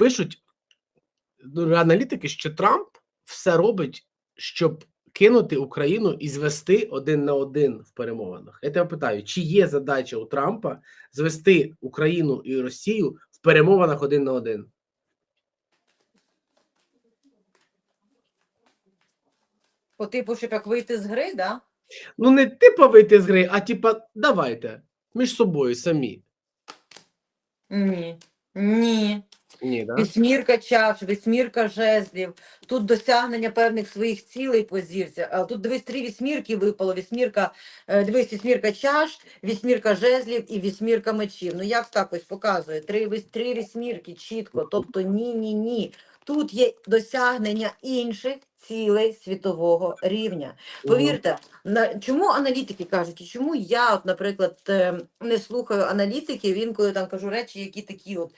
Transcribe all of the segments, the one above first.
пишуть ну, аналітики, що Трамп все робить, щоб кинути Україну і звести один на один в перемовинах. Я тебе питаю, чи є задача у Трампа звести Україну і Росію в перемовинах один на один? По типу, щоб як вийти з гри, да? Ну, не типа вийти з гри, а типа, давайте між собою самі. Ні. Ні. Ні, да? Вісьмірка чаш, вісьмірка жезлів. Тут досягнення певних своїх цілей по зірці. А тут дивись, три вісьмірки випало. Вісьмірка, е, дивись, вісьмірка чаш, вісьмірка жезлів і вісьмірка мечів. Ну як так ось показує? Три, віс- три вісьмірки чітко. Тобто ні, ні, ні. Тут є досягнення інших цілей світового рівня. Мгм. Повірте, на чому аналітики кажуть, і чому я, от, наприклад, е, не слухаю аналітиків, інколи там кажу речі, які такі от.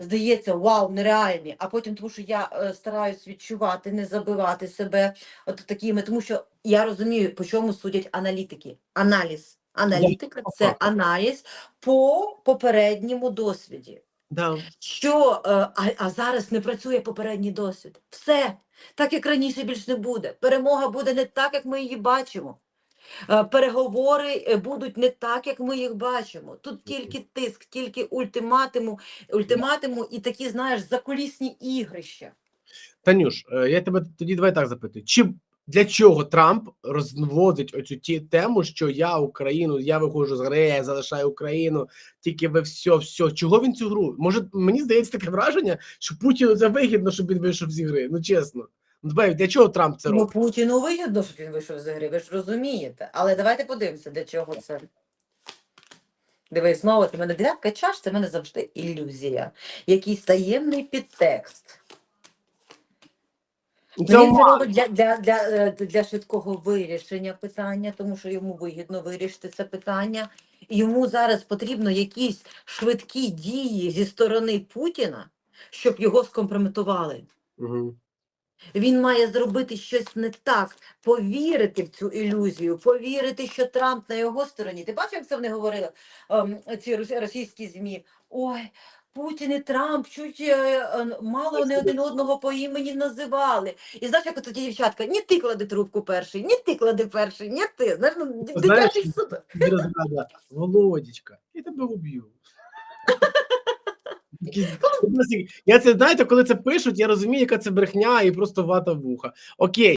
Здається, вау, нереальні. А потім, тому що я е, стараюсь відчувати, не забивати себе от такими, тому що я розумію, по чому судять аналітики. Аналіз. Аналітика це аналіз по попередньому досвіді. Да. Що, е, а, а зараз не працює попередній досвід. Все, так як раніше більш не буде. Перемога буде не так, як ми її бачимо. Е, Переговори е, будуть не так, як ми їх бачимо. Тут тільки тиск, тільки ультиматуму, ультиматуму і такі, знаєш, закулісні ігрища. Танюш, е, я тебе тоді давай так запитую. Чи для чого Трамп розводить оцю ті тему, що я Україну, я виходжу з гри, я залишаю Україну, тільки ви все, все. Чого він цю гру? Може, мені здається таке враження, що Путіну це вигідно, щоб він вийшов з гри. Ну чесно. Ну для чого Трамп це Ну, робить? Путіну вигідно, щоб він вийшов з гри, ви ж розумієте. Але давайте подивимося, для чого це. Дивись, знову ти мене дев'ятка чаш, це в мене завжди ілюзія. Якийсь таємний підтекст. Це Він це робить для, для, для, е, для швидкого вирішення питання, тому що йому вигідно вирішити це питання. Йому зараз потрібно якісь швидкі дії зі сторони Путіна, щоб його скомпрометували. Мгм. Він має зробити щось не так, повірити в цю ілюзію, повірити, що Трамп на його стороні. Ти бачив, як це вони говорили, ем, ці російські ЗМІ? Ой, Путін і Трамп чуть е, е, мало не один одного по імені називали. І знаєш, як ті дівчатка, ні ти клади трубку перший, ні ти клади перший, ні ти. Знаєш, ну, Знаєш, дитячий суд. Тобі Володічка, я тебе уб'ю. Я це знаєте, коли це пишуть, я розумію, яка це брехня і просто вата вуха. Окей.